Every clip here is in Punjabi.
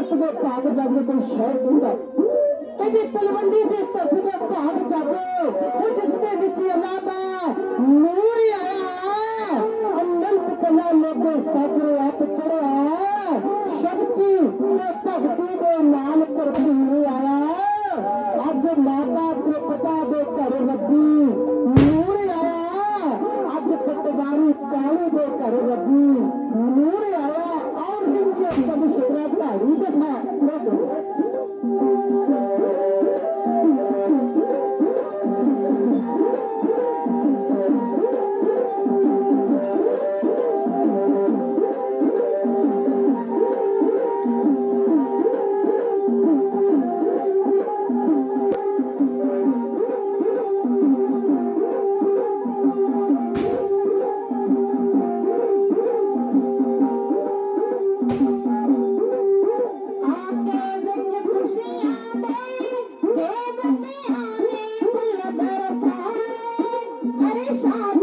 ਧਰਤ ਦੇ ਭਾਗ ਜਾਗੇ ਕੋਈ ਸ਼ਹਿਰ ਕਹਿੰਦਾ ਕਹਿੰਦੇ, ਤਲਵੰਡੀ ਦੀ ਧਰਤ ਦੇ ਭਾਗ ਜਾਗੇ ਉਹ ਜਿਸ ਦੇ ਵਿੱਚ ਅੱਲਾ ਦਾ ਨੂਰ ਆਇਆ ਅਨੰਤ ਕਲਾ ਲੋਗੇ ਸਾਗਰ ਆਪ ਚੜਿਆ ਸ਼ਕਤੀ ਤੇ ਭਗਤੀ ਦੇ ਨਾਲ ਭਰਪੂਰ ਆਇਆ ਅੱਜ ਮਾਤਾ ਤ੍ਰਿਪਤਾ ਦੇ ਘਰ ਲੱਗੀ, ਨੂਰ ਆਇਆ ਅੱਜ ਪਟਵਾਰੀ ਕਾਲੀ ਦੇ ਘਰ ਲੱਗੀ, ਨੂਰ ਆਇਆ ਔਰ ਜਿੰਨੀਆਂ ਸਭ সাথে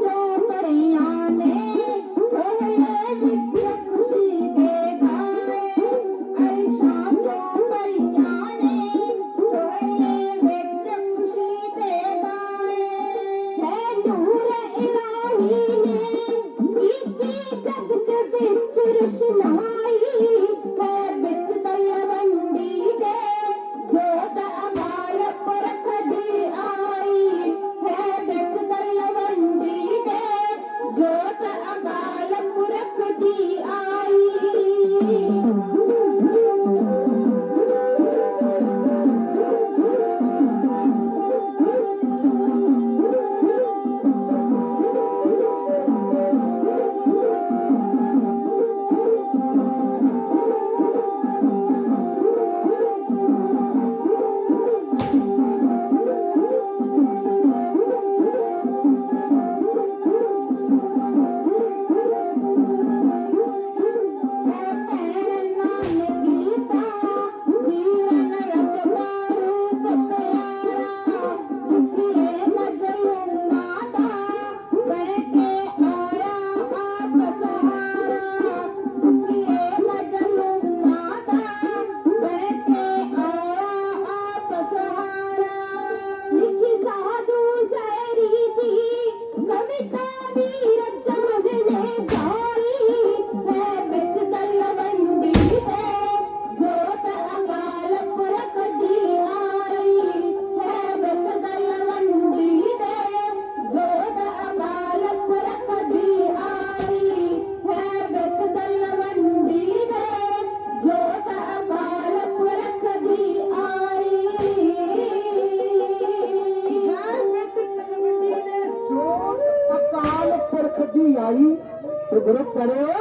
ਪੁਰਖ ਗੁਰੂ ਕਰਿਓ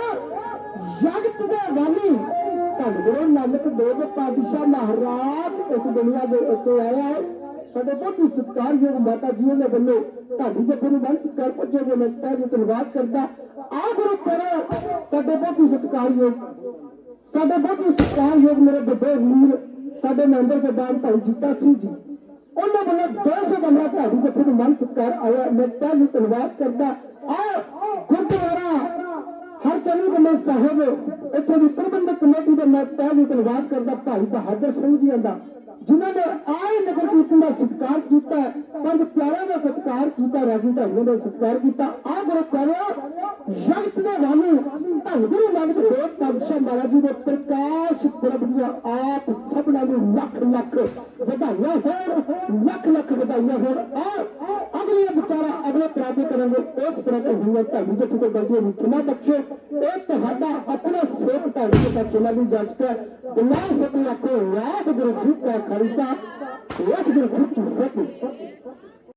ਜਗਤ ਦੇ ਵਾਲੀ ਧੰਨ ਗੁਰੂ ਨਾਨਕ ਦੇਵ ਪਾਤਸ਼ਾਹ ਮਹਾਰਾਜ ਇਸ ਦੁਨੀਆ ਦੇ ਉੱਤੇ ਆਇਆ ਹੈ। ਸਾਡੇ ਬਹੁਤ ਹੀ ਸਤਿਕਾਰਯੋਗ ਮਾਤਾ ਜੀ ਦੇ ਵੱਲੋਂ ਤੁਹਾਡੀ ਜਥੇ ਨੂੰ ਬੰਦ ਸਤਿਕਾਰ ਪੁੱਜੋਗੇ ਮੈਂ ਤਾਂ ਜੀ ਧੰਨਵਾਦ ਕਰਦਾ। ਆ ਗੁਰੂ ਕਰਿਓ ਸਾਡੇ ਬਹੁਤ ਹੀ ਸਤਿਕਾਰਯੋਗ, ਸਾਡੇ ਬਹੁਤ ਹੀ ਸਤਿਕਾਰਯੋਗ ਮੇਰੇ ਵੱਡੇ ਵੀਰ, ਸਾਡੇ ਮੈਂਬਰ ਸਰਦਾਰ ਭਾਈ ਜੀਤਾ ਸਿੰਘ ਜੀ। ਉਹਨਾਂ ਵੱਲੋਂ 200 ਕਮਰਾ ਤੁਹਾਡੀ ਜਿੱਥੇ ਨੂੰ ਮਨ ਸਤਿਕਾਰ ਆਇਆ, ਮੈਂ ਤਾਂ ਜੀ ਧੰਨਵਾਦ ਕਰਦਾ। ਆ ਹਰ ਚਰਨ ਸਾਹਿਬ, ਇੱਥੋਂ ਦੀ ਪ੍ਰਬੰਧਕ ਕਮੇਟੀ ਦਾ ਮੈਂ ਤਾਂ ਜੀ ਧੰਨਵਾਦ ਕਰਦਾ ਭਾਈ ਬਹਾਦਰ ਸਿੰਘ ਜੀ ਦਾ, ਜਿਨ੍ਹਾਂ ਨੇ ਆਏ ਨਗਰ ਕੀਰਤਨ ਦਾ ਸਤਿਕਾਰ ਕੀਤਾ, ਪੰਜ ਪਿਆਰਿਆਂ ਦਾ ਸਤਿਕਾਰ ਕੀਤਾ, ਰਾਜੀ ਢੰਗ ਦਾ ਸਤਿਕਾਰ ਕੀਤਾ। ਆਹ ਗੁਰੂ ਕਰਿਓ ਜਗਤ ਦੇ ਵਾਲੀ ਧੰਨ ਗੁਰੂ ਨਾਨਕ ਦੇਵ ਪਾਤਸ਼ਾਹ ਮਹਾਰਾਜ ਜੀ ਦੇ ਪ੍ਰਕਾਸ਼ ਪੁਰਬ ਦੀਆਂ ਆਪ ਸਭਨਾਂ ਨੂੰ ਲੱਖ ਲੱਖ ਵਧਾਈਆਂ ਹੋਣ। ਲੱਖ ਲੱਖ ਵਧਾਈਆਂ ਹੋਣ। ਆ ਅਗਲੇ ਵਿਚਾਰਾ ਅਗਲੇ ਪ੍ਰਾਪਤ ਕਰਾਂਗੇ ਉਸ ਤਰ੍ਹਾਂ ਤੇ ਹੋਈਆਂ ਤੁਹਾਡੀ ਜਿੱਥੇ ਕੋਈ ਗਲਤੀ ਹੋਈ ਖਿਮਾ ਬਖਸ਼ੋ। ਇਹ ਤੁਹਾਡਾ ਆਪਣਾ ਸੇਵ ਤੁਹਾਡੇ ਤੇ ਚਲਾ ਵੀ ਜੱਜ ਕੇ ਬਿਨਾਂ ਸਭੀ ਆਖੋ, ਵਾਹਿਗੁਰੂ ਜੀ ਕਾ ਖਾਲਸਾ। ਵਾਹਿਗੁਰੂ ਜੀ ਕੀ ਫਤਿਹ।